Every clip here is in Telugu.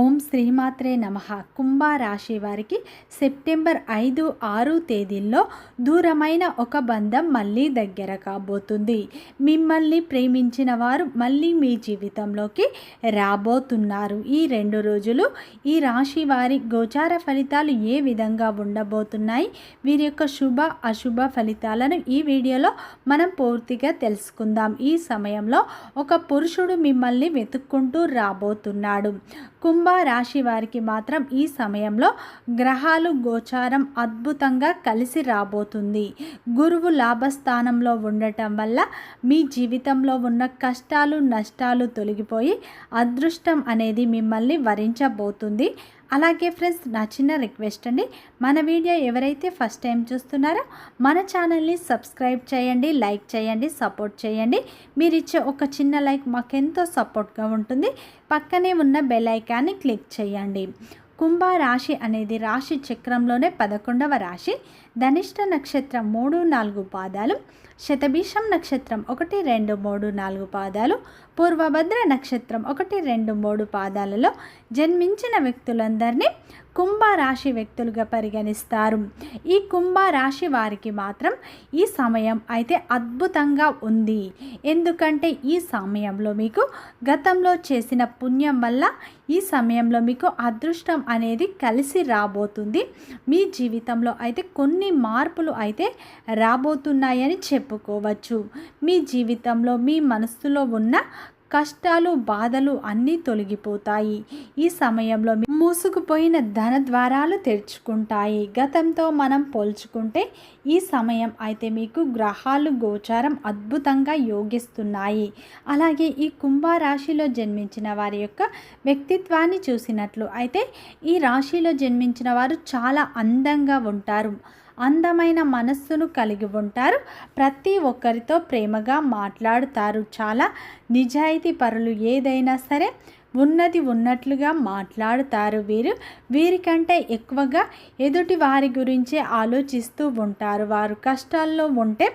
ఓం శ్రీమాత్రే నమ. కుంభరాశి వారికి సెప్టెంబర్ ఐదు ఆరు తేదీల్లో దూరమైన ఒక బంధం మళ్ళీ దగ్గర కాబోతుంది. మిమ్మల్ని ప్రేమించిన వారు మళ్ళీ మీ జీవితంలోకి రాబోతున్నారు. ఈ రెండు రోజులు ఈ రాశి వారి గోచార ఫలితాలు ఏ విధంగా ఉండబోతున్నాయి? వీరి యొక్క శుభ అశుభ ఫలితాలను ఈ వీడియోలో మనం పూర్తిగా తెలుసుకుందాం. ఈ సమయంలో ఒక పురుషుడు మిమ్మల్ని వెతుక్కుంటూ రాబోతున్నాడు. కుంభ రాశి వారికి మాత్రం ఈ సమయంలో గ్రహాలు గోచారం అద్భుతంగా కలిసి రాబోతుంది. గురువు లాభస్థానంలో ఉండటం వల్ల మీ జీవితంలో ఉన్న కష్టాలు నష్టాలు తొలగిపోయి అదృష్టం అనేది మిమ్మల్ని వరించబోతుంది. అలాగే ఫ్రెండ్స్ నా చిన్న రిక్వెస్ట్ అండి. మన వీడియో ఎవరైతే ఫస్ట్ టైం చూస్తున్నారో మన ఛానల్ని సబ్స్క్రైబ్ చేయండి లైక్ చేయండి సపోర్ట్ చేయండి. మీరు ఇచ్చే ఒక చిన్న లైక్ మాకెంతో సపోర్ట్గా ఉంటుంది. పక్కనే ఉన్న బెల్ ఐకాన్ని క్లిక్ చేయండి. కుంభ రాశి అనేది రాశి చక్రంలోనే పదకొండవ రాశి. ధనిష్ట నక్షత్రం మూడు నాలుగు పాదాలు శతభీషం నక్షత్రం ఒకటి రెండు మూడు నాలుగు పాదాలు పూర్వభద్ర నక్షత్రం ఒకటి రెండు మూడు పాదాలలో జన్మించిన వ్యక్తులందరినీ కుంభరాశి వ్యక్తులుగా పరిగణిస్తారు. ఈ కుంభరాశి వారికి మాత్రం ఈ సమయం అయితే అద్భుతంగా ఉంది. ఎందుకంటే ఈ సమయంలో మీకు గతంలో చేసిన పుణ్యం వల్ల ఈ సమయంలో మీకు అదృష్టం అనేది కలిసి రాబోతుంది. మీ జీవితంలో అయితే కొన్ని కొన్ని మార్పులు అయితే రాబోతున్నాయని చెప్పుకోవచ్చు. మీ జీవితంలో మీ మనస్సులో ఉన్న కష్టాలు బాధలు అన్నీ తొలగిపోతాయి. ఈ సమయంలో మూసుకుపోయిన ధన ద్వారాలు తెరుచుకుంటాయి. గతంతో మనం పోల్చుకుంటే ఈ సమయం అయితే మీకు గ్రహాలు గోచారం అద్భుతంగా యోగిస్తున్నాయి. అలాగే ఈ కుంభరాశిలో జన్మించిన వారి యొక్క వ్యక్తిత్వాన్ని చూసినట్లు అయితే ఈ రాశిలో జన్మించిన వారు చాలా అందంగా ఉంటారు. అందమైన మనస్సును కలిగి ఉంటారు. ప్రతి ఒక్కరితో ప్రేమగా మాట్లాడుతారు చాలా. నిజాయితీ పరులు ఏదైనా సరే ఉన్నది ఉన్నట్లుగా మాట్లాడుతారు వీరు. వీరికంటే ఎక్కువగా ఎదుటి వారి గురించే ఆలోచిస్తూ ఉంటారు. వారు కష్టాల్లో ఉంటే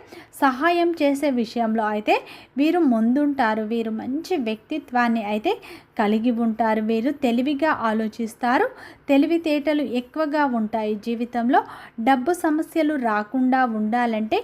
సహాయం చేసే విషయంలో అయితే వీరు ముందుంటారు. వీరు మంచి వ్యక్తిత్వాన్ని అయితే కలిగి ఉంటారు. వీరు తెలివిగా ఆలోచిస్తారు. తెలివితేటలు ఎక్కువగా ఉంటాయి జీవితంలో. డబ్బు సమస్యలు రాకుండా ఉండాలంటే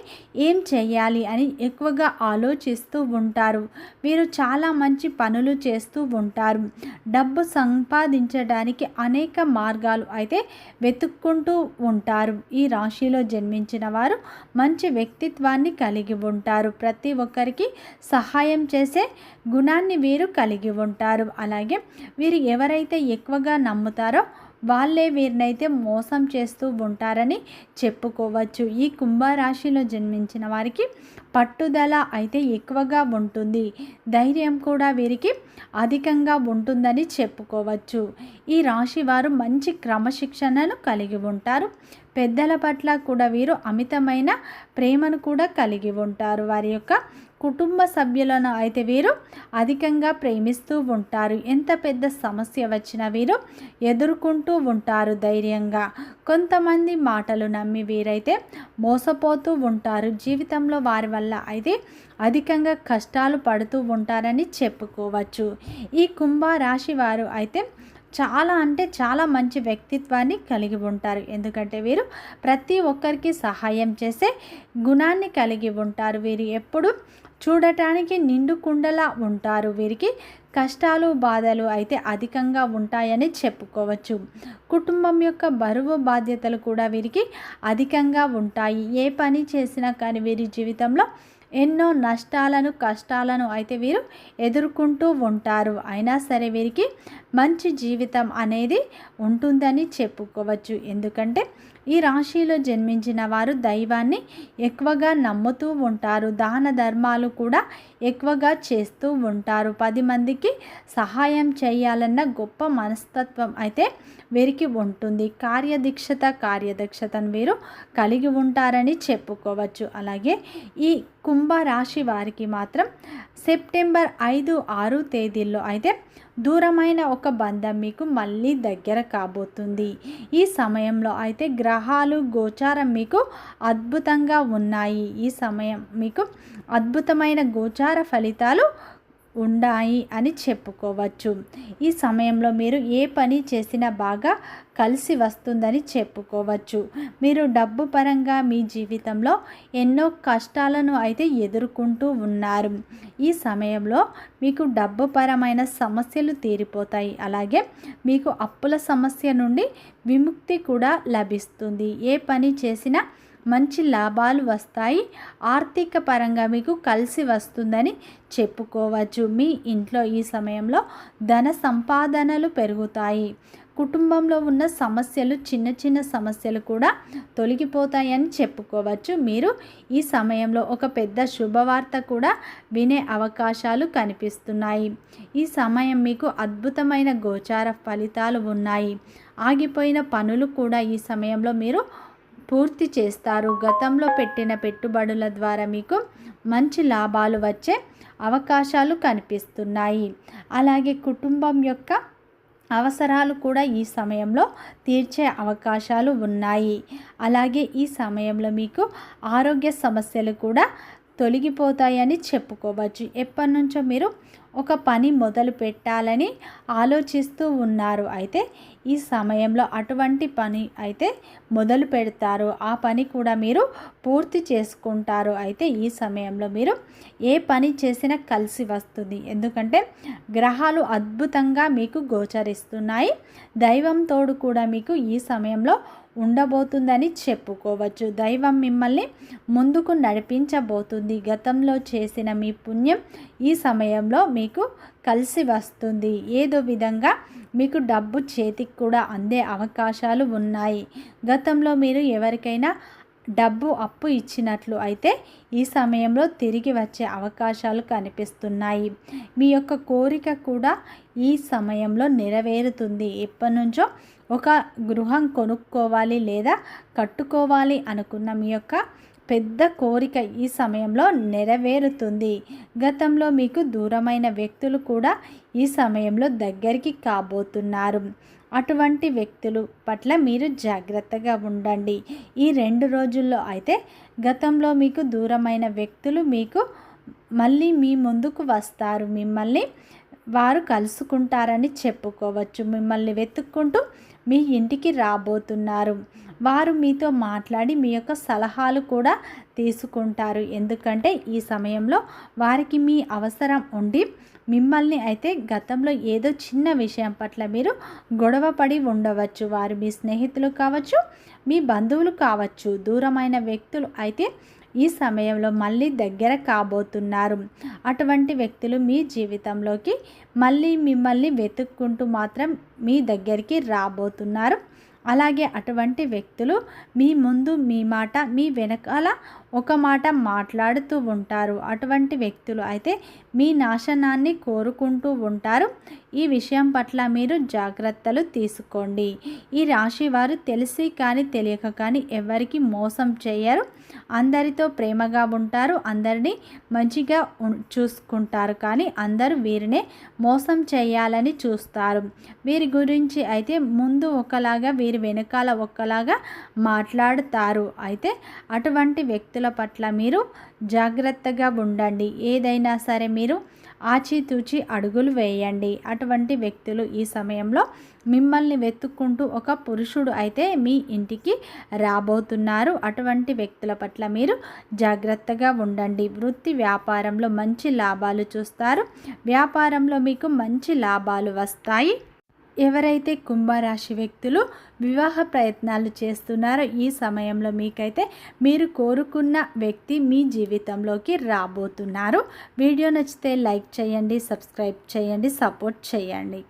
ఏం చేయాలి అని ఎక్కువగా ఆలోచిస్తూ ఉంటారు. వీరు చాలా మంచి పనులు చేస్తూ ఉంటారు. డబ్బు సంపాదించడానికి అనేక మార్గాలు అయితే వెతుక్కుంటూ ఉంటారు. ఈ రాశిలో జన్మించిన వారు మంచి వ్యక్తిత్వాన్ని కలిగి ఉంటారు. ప్రతి ఒక్కరికి సహాయం చేసే గుణాన్ని వీరు కలిగి ఉంటారు. అలాగే వీరు ఎవరైతే ఎక్కువగా నమ్ముతారో వాళ్ళే వీరినైతే మోసం చేస్తూ ఉంటారని చెప్పుకోవచ్చు. ఈ కుంభరాశిలో జన్మించిన వారికి పట్టుదల అయితే ఎక్కువగా ఉంటుంది. ధైర్యం కూడా వీరికి అధికంగా ఉంటుందని చెప్పుకోవచ్చు. ఈ రాశి వారు మంచి క్రమశిక్షణను కలిగి ఉంటారు. పెద్దల పట్ల కూడా వీరు అమితమైన ప్రేమను కూడా కలిగి ఉంటారు. వారి యొక్క కుటుంబ సభ్యులను అయితే వీరు అధికంగా ప్రేమిస్తూ ఉంటారు. ఎంత పెద్ద సమస్య వచ్చినా వీరు ఎదుర్కొంటూ ఉంటారు ధైర్యంగా. కొంతమంది మాటలు నమ్మి వీరైతే మోసపోతూ ఉంటారు. జీవితంలో వారి వల్ల అయితే అధికంగా కష్టాలు పడుతూ ఉంటారని చెప్పుకోవచ్చు. ఈ కుంభ రాశి వారు అయితే చాలా అంటే చాలా మంచి వ్యక్తిత్వాన్ని కలిగి ఉంటారు. ఎందుకంటే వీరు ప్రతి ఒక్కరికి సహాయం చేసే గుణాన్ని కలిగి ఉంటారు. వీరు ఎప్పుడు చూడటానికి నిండు కుండలా ఉంటారు. వీరికి కష్టాలు బాధలు అయితే అధికంగా ఉంటాయని చెప్పుకోవచ్చు. కుటుంబం యొక్క బరువు బాధ్యతలు కూడా వీరికి అధికంగా ఉంటాయి. ఏ పని చేసినా కానీ వీరి జీవితంలో ఎన్నో నష్టాలను కష్టాలను అయితే వీరు ఎదుర్కొంటూ ఉంటారు. అయినా సరే వీరికి మంచి జీవితం అనేది ఉంటుందని చెప్పుకోవచ్చు. ఎందుకంటే ఈ రాశిలో జన్మించిన వారు దైవాన్ని ఎక్కువగా నమ్ముతూ ఉంటారు. దాన ధర్మాలు కూడా ఎక్కువగా చేస్తూ ఉంటారు. పది మందికి సహాయం చేయాలన్న గొప్ప మనస్తత్వం అయితే వీరికి ఉంటుంది. కార్యదీక్షత కార్యదక్షతను వీరు కలిగి ఉంటారని చెప్పుకోవచ్చు. అలాగే ఈ కుంభరాశి వారికి మాత్రం సెప్టెంబర్ ఐదు ఆరు తేదీల్లో అయితే దూరమైన ఒక బంధం మీకు మళ్ళీ దగ్గర కాబోతుంది. ఈ సమయంలో అయితే గ్రహాలు గోచారం మీకు అద్భుతంగా ఉన్నాయి. ఈ సమయం మీకు అద్భుతమైన గోచార ఫలితాలు ఉన్నాయి అని చెప్పుకోవచ్చు. ఈ సమయంలో మీరు ఏ పని చేసినా బాగా కలిసి వస్తుందని చెప్పుకోవచ్చు. మీరు డబ్బు పరంగా మీ జీవితంలో ఎన్నో కష్టాలను అయితే ఎదుర్కొంటూ ఉన్నారు. ఈ సమయంలో మీకు డబ్బు పరమైన సమస్యలు తీరిపోతాయి. అలాగే మీకు అప్పుల సమస్య నుండి విముక్తి కూడా లభిస్తుంది. ఏ పని చేసినా మంచి లాభాలు వస్తాయి. ఆర్థిక పరంగా మీకు కలిసి వస్తుందని చెప్పుకోవచ్చు. మీ ఇంట్లో ఈ సమయంలో ధన సంపాదనలు పెరుగుతాయి. కుటుంబంలో ఉన్న సమస్యలు చిన్న చిన్న సమస్యలు కూడా తొలగిపోతాయని చెప్పుకోవచ్చు. మీరు ఈ సమయంలో ఒక పెద్ద శుభవార్త కూడా వినే అవకాశాలు కనిపిస్తున్నాయి. ఈ సమయం మీకు అద్భుతమైన గోచార ఫలితాలు ఉన్నాయి. ఆగిపోయిన పనులు కూడా ఈ సమయంలో మీరు పూర్తి చేస్తారు. గతంలో పెట్టిన పెట్టుబడుల ద్వారా మీకు మంచి లాభాలు వచ్చే అవకాశాలు కనిపిస్తున్నాయి. అలాగే కుటుంబం యొక్క అవసరాలు కూడా ఈ సమయంలో తీర్చే అవకాశాలు ఉన్నాయి. అలాగే ఈ సమయంలో మీకు ఆరోగ్య సమస్యలు కూడా తొలగిపోతాయని చెప్పుకోవచ్చు. ఎప్పటి నుంచో మీరు ఒక పని మొదలు పెట్టాలని ఆలోచిస్తూ ఉన్నారు. అయితే ఈ సమయంలో అటువంటి పని అయితే మొదలు పెడతారు. ఆ పని కూడా మీరు పూర్తి చేసుకుంటారు. అయితే ఈ సమయంలో మీరు ఏ పని చేసినా కలిసి వస్తుంది. ఎందుకంటే గ్రహాలు అద్భుతంగా మీకు గోచరిస్తున్నాయి. దైవం తోడు కూడా మీకు ఈ సమయంలో ఉండబోతుందని చెప్పుకోవచ్చు. దైవం మిమ్మల్ని ముందుకు నడిపించబోతుంది. గతంలో చేసిన మీ పుణ్యం ఈ సమయంలో మీకు కలిసి వస్తుంది. ఏదో విధంగా మీకు డబ్బు చేతికి కూడా అందే అవకాశాలు ఉన్నాయి. గతంలో మీరు ఎవరికైనా డబ్బు అప్పు ఇచ్చినట్లు అయితే ఈ సమయంలో తిరిగి వచ్చే అవకాశాలు కనిపిస్తున్నాయి. మీ యొక్క కోరిక కూడా ఈ సమయంలో నెరవేరుతుంది. ఎప్పటి నుంచో ఒక గృహం కొనుక్కోవాలి లేదా కట్టుకోవాలి అనుకున్న మీ యొక్క పెద్ద కోరిక ఈ సమయంలో నెరవేరుతుంది. గతంలో మీకు దూరమైన వ్యక్తులు కూడా ఈ సమయంలో దగ్గరికి కాబోతున్నారు. అటువంటి వ్యక్తులు పట్ల మీరు జాగ్రత్తగా ఉండండి. ఈ రెండు రోజుల్లో అయితే గతంలో మీకు దూరమైన వ్యక్తులు మీకు మళ్ళీ మీ ముందుకు వస్తారు. మిమ్మల్ని వారు కలుసుకుంటారని చెప్పుకోవచ్చు. మిమ్మల్ని వెతుక్కుంటూ మీ ఇంటికి రాబోతున్నారు. వారు మీతో మాట్లాడి మీ యొక్క సలహాలు కూడా తీసుకుంటారు. ఎందుకంటే ఈ సమయంలో వారికి మీ అవసరం ఉండి మిమ్మల్ని అయితే గతంలో ఏదో చిన్న విషయం పట్ల మీరు గొడవ పడి ఉండవచ్చు. వారు మీ స్నేహితులు కావచ్చు మీ బంధువులు కావచ్చు దూరమైన వ్యక్తులు అయితే ఈ సమయంలో మళ్ళీ దగ్గర కాబోతున్నారు. అటువంటి వ్యక్తులు మీ జీవితంలోకి మళ్ళీ మిమ్మల్ని వెతుక్కుంటూ మాత్రం మీ దగ్గరికి రాబోతున్నారు. అలాగే అటువంటి వ్యక్తులు మీ ముందు మీ మాట మీ వెనకాల ఒక మాట మాట్లాడుతూ ఉంటారు. అటువంటి వ్యక్తులు అయితే మీ నాశనాన్ని కోరుకుంటూ ఉంటారు. ఈ విషయం పట్ల మీరు జాగ్రత్తలు తీసుకోండి. ఈ రాశి వారు తెలిసి కానీ తెలియక కానీ ఎవరికి మోసం చేయరు. అందరితో ప్రేమగా ఉంటారు అందరినీ మంచిగా చూసుకుంటారు. కానీ అందరూ వీరినే మోసం చేయాలని చూస్తారు. వీరి గురించి అయితే ముందు ఒకలాగా వీరి వెనకాల ఒకలాగా మాట్లాడుతారు. అయితే అటువంటి వ్యక్తుల పట్ల మీరు జాగ్రత్తగా ఉండండి. ఏదైనా సరే మీరు ఆచితూచి అడుగులు వేయండి. అటువంటి వ్యక్తులు ఈ సమయంలో మిమ్మల్ని వెతుక్కుంటూ ఒక పురుషుడు అయితే మీ ఇంటికి రాబోతున్నారు. అటువంటి వ్యక్తుల పట్ల మీరు జాగ్రత్తగా ఉండండి. వృత్తి వ్యాపారంలో మంచి లాభాలు చూస్తారు. వ్యాపారంలో మీకు మంచి లాభాలు వస్తాయి. ఎవరైతే కుంభరాశి వ్యక్తులు వివాహ ప్రయత్నాలు చేస్తున్నారో ఈ సమయంలో మీకైతే మీరు కోరుకున్న వ్యక్తి మీ జీవితంలోకి రాబోతున్నారు. వీడియో నచ్చితే లైక్ చేయండి సబ్స్క్రైబ్ చేయండి సపోర్ట్ చేయండి.